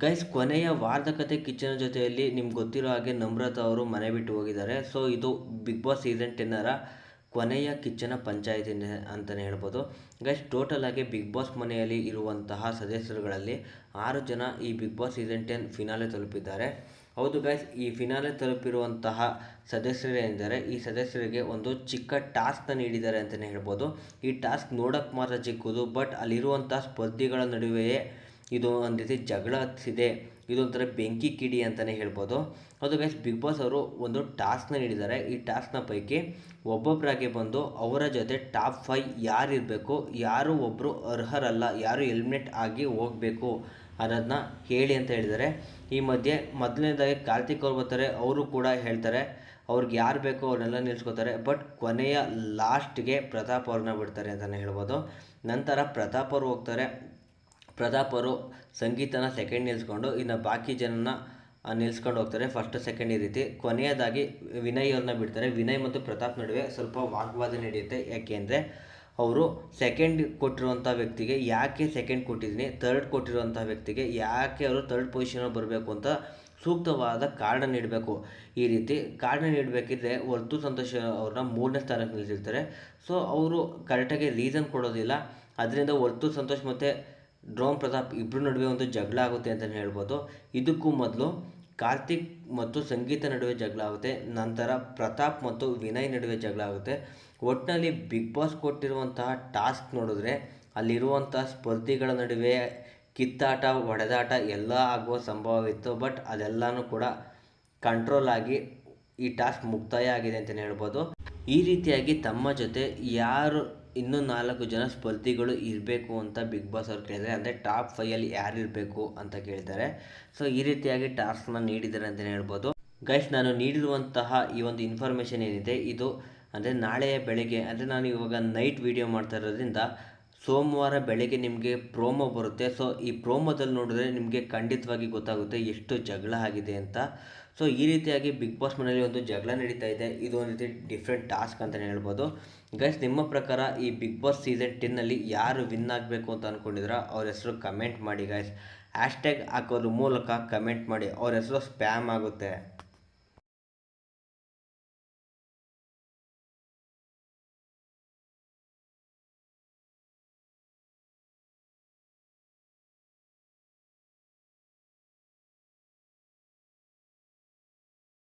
Guys ಕೊನೆಯ ವಾರದ ಕತೆ ಕಿಚ್ಚನ ಜೊತೆಯಲ್ಲಿ ನಿಮ್ಗೆ ಗೊತ್ತಿರೋ ಹಾಗೆ ನಮ್ರತ ಅವರು ಮನೆ ಬಿಟ್ಟು ಹೋಗಿದ್ದಾರೆ. ಸೊ ಇದು ಬಿಗ್ ಬಾಸ್ ಸೀಸನ್ ಟೆನ್ನರ ಕೊನೆಯ ಕಿಚ್ಚನ ಪಂಚಾಯಿತಿ ಅಂತಲೇ ಹೇಳ್ಬೋದು. ಗೈಸ್ ಟೋಟಲ್ ಆಗಿ ಬಿಗ್ ಬಾಸ್ ಮನೆಯಲ್ಲಿ ಇರುವಂತಹ ಸದಸ್ಯರುಗಳಲ್ಲಿ ಆರು ಜನ ಈ Bigg Boss season ten finale ತಲುಪಿದ್ದಾರೆ. ಹೌದು ಗೈಸ್ ಈ ಫಿನಾಲೆ ತಲುಪಿರುವಂತಹ ಸದಸ್ಯರೇ ಏನಿದ್ದಾರೆ ಈ ಸದಸ್ಯರಿಗೆ ಒಂದು ಚಿಕ್ಕ ಟಾಸ್ಕ್ನ ನೀಡಿದ್ದಾರೆ ಅಂತಲೇ ಹೇಳ್ಬೋದು. ಈ ಟಾಸ್ಕ್ ನೋಡೋಕ್ಕೆ ಮಾತ್ರ ಚಿಕ್ಕದು ಬಟ್ ಅಲ್ಲಿರುವಂಥ ಸ್ಪರ್ಧಿಗಳ ನಡುವೆಯೇ ಇದು ಒಂದು ರೀತಿ ಜಗಳ ಹತ್ತಿದೆ. ಇದೊಂಥರ ಬೆಂಕಿ ಕಿಡಿ ಅಂತಲೇ ಹೇಳ್ಬೋದು. ಅದು ಗೈಸ್ ಬಿಗ್ ಬಾಸ್ ಅವರು ಒಂದು ಟಾಸ್ಕ್ನ ನೀಡಿದ್ದಾರೆ. ಈ ಟಾಸ್ಕ್ನ ಪೈಕಿ ಒಬ್ಬೊಬ್ಬರಾಗಿ ಬಂದು ಅವರ ಜೊತೆ ಟಾಪ್ ಫೈ ಯಾರು ಇರಬೇಕು, ಯಾರು ಒಬ್ಬರು ಅರ್ಹರಲ್ಲ, ಯಾರು ಎಲಿಮಿನೇಟ್ ಆಗಿ ಹೋಗಬೇಕು ಅನ್ನೋದನ್ನ ಹೇಳಿ ಅಂತ ಹೇಳಿದ್ದಾರೆ. ಈ ಮಧ್ಯೆ ಮೊದಲನೇದಾಗಿ ಕಾರ್ತಿಕ್ ಅವ್ರು ಬರ್ತಾರೆ, ಅವರು ಕೂಡ ಹೇಳ್ತಾರೆ, ಅವ್ರಿಗೆ ಯಾರು ಬೇಕೋ ಅವರೆಲ್ಲ ನಿಲ್ಸ್ಕೊತಾರೆ ಬಟ್ ಕೊನೆಯ ಲಾಸ್ಟ್ಗೆ ಪ್ರತಾಪ್ ಅವ್ರನ್ನ ಬಿಡ್ತಾರೆ ಅಂತಲೇ ಹೇಳ್ಬೋದು. ನಂತರ ಪ್ರತಾಪ್ ಅವರು ಹೋಗ್ತಾರೆ ಪ್ರತಾಪ್ ಅವರು ಸಂಗೀತನ ಸೆಕೆಂಡ್ ನಿಲ್ಲಿಸ್ಕೊಂಡು ಇನ್ನು ಬಾಕಿ ಜನನ ನಿಲ್ಸ್ಕೊಂಡು ಹೋಗ್ತಾರೆ. ಫಸ್ಟ್ ಸೆಕೆಂಡ್ ಈ ರೀತಿ. ಕೊನೆಯದಾಗಿ ವಿನಯ್ ಅವ್ರನ್ನ ಬಿಡ್ತಾರೆ. ವಿನಯ್ ಮತ್ತು ಪ್ರತಾಪ್ ನಡುವೆ ಸ್ವಲ್ಪ ವಾಗ್ವಾದ ನಡೆಯುತ್ತೆ. ಯಾಕೆಂದರೆ ಅವರು ಸೆಕೆಂಡ್ ಕೊಟ್ಟಿರುವಂಥ ವ್ಯಕ್ತಿಗೆ ಯಾಕೆ ಸೆಕೆಂಡ್ ಕೊಟ್ಟಿದ್ದೀನಿ? ತರ್ಡ್ ಕೊಟ್ಟಿರುವಂಥ ವ್ಯಕ್ತಿಗೆ ಯಾಕೆ ಅವರು ತರ್ಡ್ ಪೊಸಿಷನಲ್ಲಿ ಬರಬೇಕು ಅಂತ ಸೂಕ್ತವಾದ ಕಾರಣ ನೀಡಬೇಕು. ಈ ರೀತಿ ಕಾರಣ ನೀಡಬೇಕಿದ್ರೆ ವರ್ತು ಸಂತೋಷ ಅವ್ರನ್ನ ಮೂರನೇ ಸ್ಥಾನಕ್ಕೆ ನಿಲ್ಲಿಸಿರ್ತಾರೆ. ಸೊ ಅವರು ಕರೆಕ್ಟಾಗಿ ರೀಸನ್ ಕೊಡೋದಿಲ್ಲ. ಅದರಿಂದ ವರ್ತು ಸಂತೋಷ್ ಮತ್ತು ಡ್ರೋನ್ ಪ್ರತಾಪ್ ಇಬ್ಬರ ನಡುವೆ ಒಂದು ಜಗಳ ಆಗುತ್ತೆ ಅಂತಲೇ ಹೇಳ್ಬೋದು. ಇದಕ್ಕೂ ಮೊದಲು ಕಾರ್ತಿಕ್ ಮತ್ತು ಸಂಗೀತ ನಡುವೆ ಜಗಳ ಆಗುತ್ತೆ. ನಂತರ ಪ್ರತಾಪ್ ಮತ್ತು ವಿನಯ್ ನಡುವೆ ಜಗಳ ಆಗುತ್ತೆ. ಒಟ್ಟಿನಲ್ಲಿ ಬಿಗ್ ಬಾಸ್ ಕೊಟ್ಟಿರುವಂತಹ ಟಾಸ್ಕ್ ನೋಡಿದ್ರೆ ಅಲ್ಲಿರುವಂಥ ಸ್ಪರ್ಧಿಗಳ ನಡುವೆ ಕಿತ್ತಾಟ, ಹೊಡೆದಾಟ ಎಲ್ಲ ಆಗುವ ಸಂಭವವಿತ್ತು. ಬಟ್ ಅದೆಲ್ಲನೂ ಕೂಡ ಕಂಟ್ರೋಲ್ ಆಗಿ ಈ ಟಾಸ್ಕ್ ಮುಕ್ತಾಯ ಆಗಿದೆ ಅಂತಲೇ ಹೇಳ್ಬೋದು. ಈ ರೀತಿಯಾಗಿ ತಮ್ಮ ಜೊತೆ ಯಾರು ಇನ್ನೂ ನಾಲ್ಕು ಜನ ಸ್ಪರ್ಧಿಗಳು ಇರಬೇಕು ಅಂತ ಬಿಗ್ ಬಾಸ್ ಅವ್ರು ಕೇಳಿದರೆ ಅಂದರೆ ಟಾಪ್ ಫೈಯಲ್ಲಿ ಯಾರು ಇರಬೇಕು ಅಂತ ಕೇಳ್ತಾರೆ ಸೊ ಈ ರೀತಿಯಾಗಿ ಟಾಸ್ಕ್ನ ನೀಡಿದ್ದಾರೆ ಅಂತಲೇ ಹೇಳ್ಬೋದು. ಗೈಸ್ ನಾನು ನೀಡಿರುವಂತಹ ಈ ಒಂದು ಇನ್ಫಾರ್ಮೇಷನ್ ಏನಿದೆ, ಇದು ಅಂದರೆ ನಾಳೆಯ ಬೆಳಗ್ಗೆ, ಅಂದರೆ ನಾನು ಇವಾಗ ನೈಟ್ ವಿಡಿಯೋ ಮಾಡ್ತಾ ಇರೋದ್ರಿಂದ ಸೋಮವಾರ ಬೆಳಗ್ಗೆ ನಿಮಗೆ ಪ್ರೋಮೋ ಬರುತ್ತೆ. ಸೊ ಈ ಪ್ರೋಮೋದಲ್ಲಿ ನೋಡಿದ್ರೆ ನಿಮಗೆ ಖಂಡಿತವಾಗಿ ಗೊತ್ತಾಗುತ್ತೆ ಎಷ್ಟು ಜಗಳ ಆಗಿದೆ ಅಂತ. ಸೊ ಈ ರೀತಿಯಾಗಿ ಬಿಗ್ ಬಾಸ್ ಮನೆಯಲ್ಲಿ ಒಂದು ಜಗಳ ನಡೀತಾ ಇದೆ. ಇದು ಒಂದು ರೀತಿ ಡಿಫ್ರೆಂಟ್ ಟಾಸ್ಕ್ ಅಂತಲೇ ಹೇಳ್ಬೋದು. ಗೈಸ್ ನಿಮ್ಮ ಪ್ರಕಾರ ಈ ಬಿಗ್ ಬಾಸ್ ಸೀಸನ್ ಟೆನ್ನಲ್ಲಿ ಯಾರು ವಿನ್ ಆಗಬೇಕು ಅಂತ ಅಂದ್ಕೊಂಡಿದ್ರ ಅವ್ರ ಹೆಸರು ಕಮೆಂಟ್ ಮಾಡಿ ಗೈಸ್ ಹ್ಯಾಶ್ಟ್ಯಾಗ್ ಹಾಕೋದ್ರ ಮೂಲಕ ಕಮೆಂಟ್ ಮಾಡಿ. ಅವ್ರ ಹೆಸರು ಸ್ಪ್ಯಾಮ್ ಆಗುತ್ತೆ.